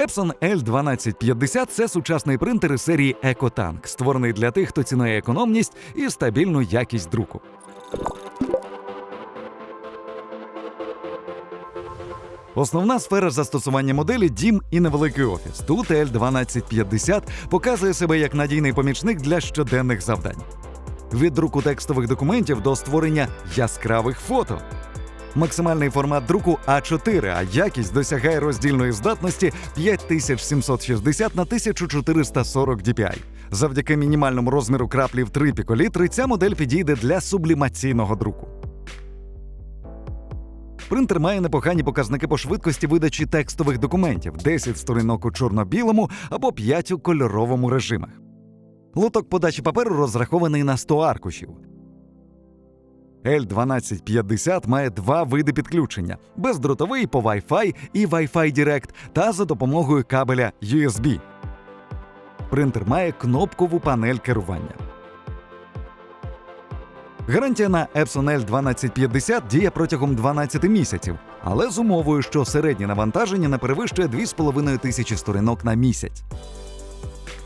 Epson L1250 це сучасний принтер із серії EcoTank, створений для тих, хто цінує економність і стабільну якість друку. Основна сфера застосування моделі дім і невеликий офіс. Тут L1250 показує себе як надійний помічник для щоденних завдань. Від друку текстових документів до створення яскравих фото. Максимальний формат друку А4, а якість досягає роздільної здатності 5760 на 1440 dpi. Завдяки мінімальному розміру краплі в 3 піколітри ця модель підійде для сублімаційного друку. Принтер має непогані показники по швидкості видачі текстових документів: 10 сторінок у чорно-білому або 5 у кольоровому режимах. Лоток подачі паперу розрахований на 100 аркушів. L1250 має два види підключення: бездротовий по Wi-Fi і Wi-Fi Direct та за допомогою кабеля USB. Принтер має кнопкову панель керування. Гарантія на Epson L1250 діє протягом 12 місяців, але з умовою, що середнє навантаження не перевищує 2,5 тисячі сторінок на місяць.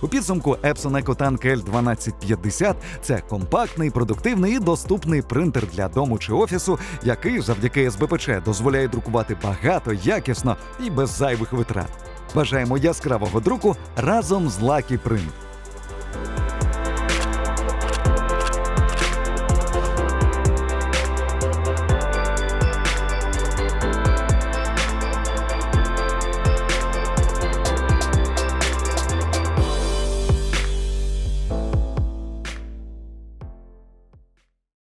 У підсумку Epson EcoTank L1250 – це компактний, продуктивний і доступний принтер для дому чи офісу, який завдяки СБПЧ дозволяє друкувати багато, якісно і без зайвих витрат. Бажаємо яскравого друку разом з Lucky Print.